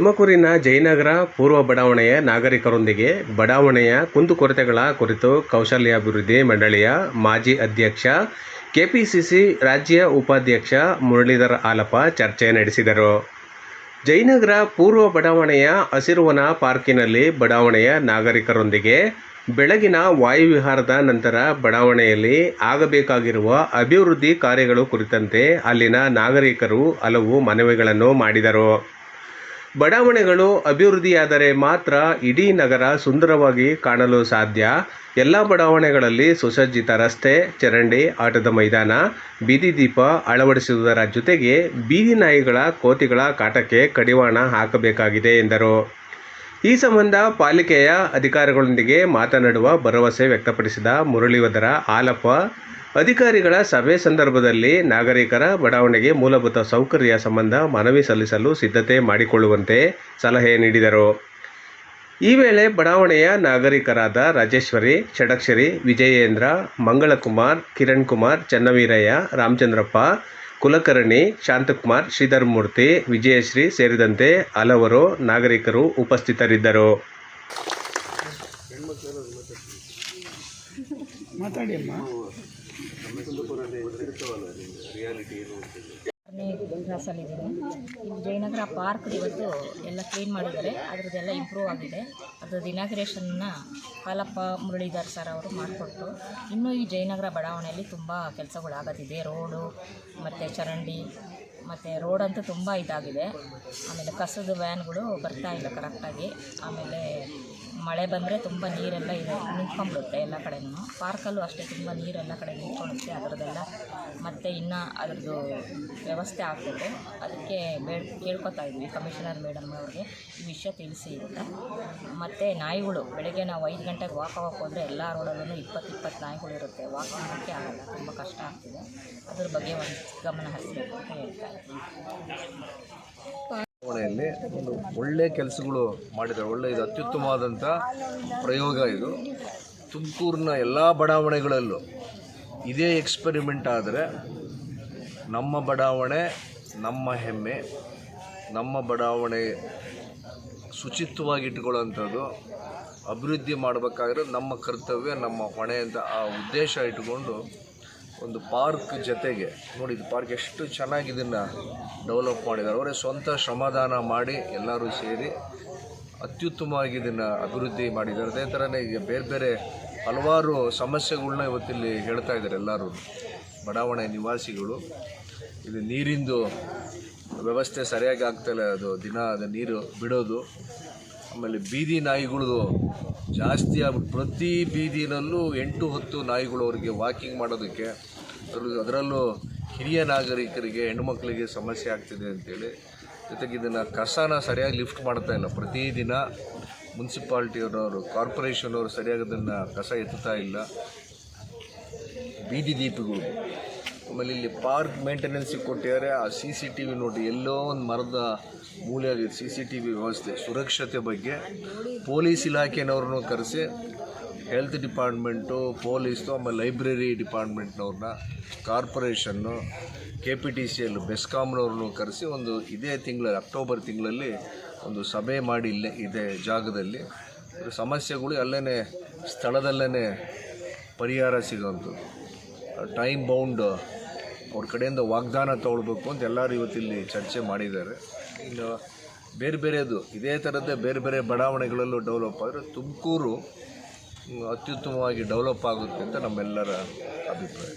ತುಮಕೂರಿನ ಜಯನಗರ ಪೂರ್ವ ಬಡಾವಣೆಯ ನಾಗರಿಕರೊಂದಿಗೆ ಬಡಾವಣೆಯ ಕುಂದುಕೊರತೆಗಳ ಕುರಿತು ಕೌಶಲ್ಯಾಭಿವೃದ್ಧಿ ಮಂಡಳಿಯ ಮಾಜಿ ಅಧ್ಯಕ್ಷ, ಕೆಪಿಸಿಸಿ ರಾಜ್ಯ ಉಪಾಧ್ಯಕ್ಷ ಮುರಳೀಧರ ಆಲಪ ಚರ್ಚೆ ನಡೆಸಿದರು. ಜಯನಗರ ಪೂರ್ವ ಬಡಾವಣೆಯ ಹಸಿರುವನ ಪಾರ್ಕಿನಲ್ಲಿ ಬಡಾವಣೆಯ ನಾಗರಿಕರೊಂದಿಗೆ ಬೆಳಗಿನ ವಾಯುವಿಹಾರದ ನಂತರ ಬಡಾವಣೆಯಲ್ಲಿ ಆಗಬೇಕಾಗಿರುವ ಅಭಿವೃದ್ಧಿ ಕಾರ್ಯಗಳು ಕುರಿತಂತೆ ಅಲ್ಲಿನ ನಾಗರಿಕರು ಹಲವು ಮನವಿಗಳನ್ನು ಮಾಡಿದರು. ಬಡಾವಣೆಗಳು ಅಭಿವೃದ್ಧಿಯಾದರೆ ಮಾತ್ರ ಇಡೀ ನಗರ ಸುಂದರವಾಗಿ ಕಾಣಲು ಸಾಧ್ಯ. ಎಲ್ಲ ಬಡಾವಣೆಗಳಲ್ಲಿ ಸುಸಜ್ಜಿತ ರಸ್ತೆ, ಚರಂಡಿ, ಆಟದ ಮೈದಾನ, ಬೀದಿ ದೀಪ ಅಳವಡಿಸುವುದರ ಜೊತೆಗೆ ಬೀದಿ ನಾಯಿಗಳ ಕೋತಿಗಳ ಕಾಟಕ್ಕೆ ಕಡಿವಾಣ ಹಾಕಬೇಕಾಗಿದೆ ಎಂದರು. ಈ ಸಂಬಂಧ ಪಾಲಿಕೆಯ ಅಧಿಕಾರಿಗಳೊಂದಿಗೆ ಮಾತನಾಡುವ ಭರವಸೆ ವ್ಯಕ್ತಪಡಿಸಿದ ಮುರಳೀಧರ ಆಲಪ್ಪ ಅಧಿಕಾರಿಗಳ ಸಭೆ ಸಂದರ್ಭದಲ್ಲಿ ನಾಗರಿಕರ ಬಡಾವಣೆಗೆ ಮೂಲಭೂತ ಸೌಕರ್ಯ ಸಂಬಂಧ ಮನವಿ ಸಲ್ಲಿಸಲು ಸಿದ್ಧತೆ ಮಾಡಿಕೊಳ್ಳುವಂತೆ ಸಲಹೆ ನೀಡಿದರು. ಈ ವೇಳೆ ಬಡಾವಣೆಯ ನಾಗರಿಕರಾದ ರಾಜೇಶ್ವರಿ ಷಡಕ್ಷರಿ ವಿಜಯೇಂದ್ರ, ಮಂಗಳಕುಮಾರ್ ಕಿರಣ್ ಕುಮಾರ್ ಚನ್ನವೀರಯ್ಯ, ರಾಮಚಂದ್ರಪ್ಪ, ಕುಲಕರ್ಣಿ, ಶಾಂತಕುಮಾರ್ ಶ್ರೀಧರ್ ಮೂರ್ತಿ ವಿಜಯಶ್ರೀ ಸೇರಿದಂತೆ ಹಲವರು ನಾಗರಿಕರು ಉಪಸ್ಥಿತರಿದ್ದರು. ಮಾತಾಡಿ ಕ್ಲಾಸಲ್ಲಿದ್ದೀನಿ ಜಯನಗರ ಪಾರ್ಕ್ ಇವತ್ತು ಎಲ್ಲ ಕ್ಲೀನ್ ಮಾಡಿದ್ದಾರೆ. ಅದರದ್ದೆಲ್ಲ ಇಂಪ್ರೂವ್ ಆಗಿದೆ. ಅದ್ರದ್ದು ಇನಾಗ್ರೇಷನ್ನ ಹಾಲಪ್ಪ ಮುರಳೀಧರ್ ಸರ್ ಅವರು ಮಾಡಿಕೊಟ್ಟು ಇನ್ನೂ ಈ ಜಯನಗರ ಬಡಾವಣೆಯಲ್ಲಿ ತುಂಬ ಕೆಲಸಗಳಾಗತ್ತಿದೆ. ರೋಡು, ಮತ್ತು ಚರಂಡಿ, ಮತ್ತು ರೋಡ್ ಅಂತೂ ತುಂಬ ಇದಾಗಿದೆ. ಆಮೇಲೆ ಕಸದ ವ್ಯಾನ್ಗಳು ಬರ್ತಾ ಇಲ್ಲ ಕರೆಕ್ಟಾಗಿ ಆಮೇಲೆ ಮಳೆ ಬಂದರೆ ತುಂಬ ನೀರೆಲ್ಲ ಇದೆ ನಿಂತ್ಕೊಂಡ್ಬಿಡುತ್ತೆ ಎಲ್ಲ ಕಡೆನೂ. ಪಾರ್ಕಲ್ಲೂ ಅಷ್ಟೇ ತುಂಬ ನೀರೆಲ್ಲ ಕಡೆ ನಿಂತ್ಕೊಳ್ಳುತ್ತೆ, ಅದರದ್ದೆಲ್ಲ ಮತ್ತು ಇನ್ನು ಅದರದ್ದು ವ್ಯವಸ್ಥೆ ಆಗ್ತದೆ. ಅದಕ್ಕೆ ಬೇಡ ಕೇಳ್ಕೊತಾ ಇದ್ವಿ ಕಮಿಷನರ್ ಮೇಡಮ್ ಅವ್ರಿಗೆ. ಈ ವಿಷಯ ತಿಳಿಸಿ ಅಂತ. ಮತ್ತು ನಾಯಿಗಳು, ಬೆಳಗ್ಗೆ ನಾವು ಐದು ಗಂಟೆಗೆ ವಾಕ್ ವಾಕ್ ಹೋದರೆ ಎಲ್ಲ ರೋಡಲ್ಲೂ ಇಪ್ಪತ್ತು ಇಪ್ಪತ್ತು ನಾಯಿಗಳು ಇರುತ್ತೆ. ವಾಕ್ ಮಾಡೋಕ್ಕೆ ಆಗಲ್ಲ, ತುಂಬ ಕಷ್ಟ ಆಗ್ತಿದೆ. ಅದ್ರ ಬಗ್ಗೆ ಒಂದು ಗಮನ ಹರಿಸಬೇಕು ಅಂತ ಹೇಳ್ತಾ ಇದ್ದೀನಿ. ಚುನಾವಣೆಯಲ್ಲಿ ಒಂದು ಒಳ್ಳೆ ಕೆಲಸಗಳು ಮಾಡಿದ್ದಾರೆ. ಒಳ್ಳೆ, ಇದು ಅತ್ಯುತ್ತಮವಾದಂಥ ಪ್ರಯೋಗ ಇದು. ತುಮಕೂರಿನ ಎಲ್ಲ ಬಡಾವಣೆಗಳಲ್ಲೂ ಇದೇ ಎಕ್ಸ್ಪೆರಿಮೆಂಟ್ ಆದರೆ ನಮ್ಮ ಬಡಾವಣೆ, ನಮ್ಮ ಹೆಮ್ಮೆ, ನಮ್ಮ ಬಡಾವಣೆ ಶುಚಿತ್ವವಾಗಿಟ್ಕೊಳ್ಳೋಂಥದ್ದು ಅಭಿವೃದ್ಧಿ ಮಾಡಬೇಕಾದ್ರೆ ನಮ್ಮ ಕರ್ತವ್ಯ, ನಮ್ಮ ಹೊಣೆ ಅಂತ ಆ ಉದ್ದೇಶ ಇಟ್ಕೊಂಡು ಒಂದು ಪಾರ್ಕ್ ಜೊತೆಗೆ. ನೋಡಿ, ಇದು ಪಾರ್ಕ್ ಎಷ್ಟು ಚೆನ್ನಾಗಿ ಇದನ್ನು ಡೆವಲಪ್ ಮಾಡಿದ್ದಾರೆ. ಅವರೇ ಸ್ವಂತ ಶ್ರಮದಾನ ಮಾಡಿ ಎಲ್ಲರೂ ಸೇರಿ ಅತ್ಯುತ್ತಮವಾಗಿ ಇದನ್ನು ಅಭಿವೃದ್ಧಿ ಮಾಡಿದ್ದಾರೆ. ಅದೇ ಥರನೇ ಈಗ ಬೇರೆ ಬೇರೆ ಹಲವಾರು ಸಮಸ್ಯೆಗಳನ್ನ ಇವತ್ತಿಲ್ಲಿ ಹೇಳ್ತಾ ಇದ್ದಾರೆ ಎಲ್ಲರೂ. ಬಡಾವಣೆ ನಿವಾಸಿಗಳು. ಇದು ನೀರಿಂದು ವ್ಯವಸ್ಥೆ ಸರಿಯಾಗಿ ಆಗ್ತಾಯಿಲ್ಲ ಅದು ದಿನ, ಅದು ನೀರು ಬಿಡೋದು. ಆಮೇಲೆ ಬೀದಿ ನಾಯಿಗಳದು ಜಾಸ್ತಿ ಆಗ್ಬಿಟ್ಟು ಪ್ರತಿ ಬೀದಿನಲ್ಲೂ ಎಂಟು ಹತ್ತು ನಾಯಿಗಳು ಅವರಿಗೆ ವಾಕಿಂಗ್ ಮಾಡೋದಕ್ಕೆ ಅದರಲ್ಲೂ ಅದರಲ್ಲೂ ಹಿರಿಯ ನಾಗರಿಕರಿಗೆ ಹೆಣ್ಮಕ್ಳಿಗೆ ಸಮಸ್ಯೆ ಆಗ್ತಿದೆ ಅಂತೇಳಿ. ಜೊತೆಗೆ ಇದನ್ನು ಕಸನ ಸರಿಯಾಗಿ ಲಿಫ್ಟ್ ಮಾಡ್ತಾ ಇಲ್ಲ. ಪ್ರತಿದಿನ ಮುನ್ಸಿಪಾಲ್ಟಿಯವರು ಕಾರ್ಪೊರೇಷನ್ ಸರಿಯಾಗಿ ಅದನ್ನು ಕಸ ಎತ್ತುತ್ತಾ ಇಲ್ಲ. ಬೀದಿ ದೀಪಗಳು ಆಮೇಲೆ ಇಲ್ಲಿ ಪಾರ್ಕ್ ಮೇಂಟೆನೆನ್ಸಿಗೆ ಕೊಟ್ಟಿದ್ದಾರೆ. ಆ ಸಿ ಸಿ ಟಿ ವಿ ನೋಡಿ, ಎಲ್ಲೋ ಒಂದು ಮರದ ಮೂಲೆಯಲ್ಲಿ ಸಿ ಸಿ ಟಿ ವಿ ವ್ಯವಸ್ಥೆ, ಸುರಕ್ಷತೆ ಬಗ್ಗೆ. ಪೊಲೀಸ್ ಇಲಾಖೆನವ್ರನ್ನೂ ಕರೆಸಿ, ಹೆಲ್ತ್ ಡಿಪಾರ್ಟ್ಮೆಂಟು, ಪೊಲೀಸು, ಆಮೇಲೆ library ಡಿಪಾರ್ಟ್ಮೆಂಟ್ನವ್ರನ್ನ, corporation, K P T C L ಬೆಸ್ಕಾಮ್ನವ್ರನ್ನೂ ಕರೆಸಿ ಒಂದು ಇದೇ ತಿಂಗಳಲ್ಲಿ, ಅಕ್ಟೋಬರ್ ತಿಂಗಳಲ್ಲಿ ಒಂದು ಸಭೆ ಮಾಡಿ ಇಲ್ಲೇ ಇದೇ ಜಾಗದಲ್ಲಿ. ಸಮಸ್ಯೆಗಳು ಅಲ್ಲೇ ಸ್ಥಳದಲ್ಲೇ ಪರಿಹಾರ ಸಿಗೋವಂಥದ್ದು ಟೈಮ್ ಬೌಂಡ್ ಅವ್ರ ಕಡೆಯಿಂದ ವಾಗ್ದಾನ ತೊಗೊಳ್ಬೇಕು ಅಂತ ಎಲ್ಲರೂ ಇವತ್ತಿಲ್ಲಿ ಚರ್ಚೆ ಮಾಡಿದ್ದಾರೆ. ಇನ್ನು ಬೇರೆ ಬೇರೆದು, ಇದೇ ಥರದ್ದೇ ಬೇರೆ ಬೇರೆ ಬಡಾವಣೆಗಳಲ್ಲೂ ಡೆವಲಪ್ ಆದರೆ ತುಮಕೂರು ಅತ್ಯುತ್ತಮವಾಗಿ ಡೆವಲಪ್ ಆಗುತ್ತೆ ಅಂತ ನಮ್ಮೆಲ್ಲರ ಅಭಿಪ್ರಾಯ.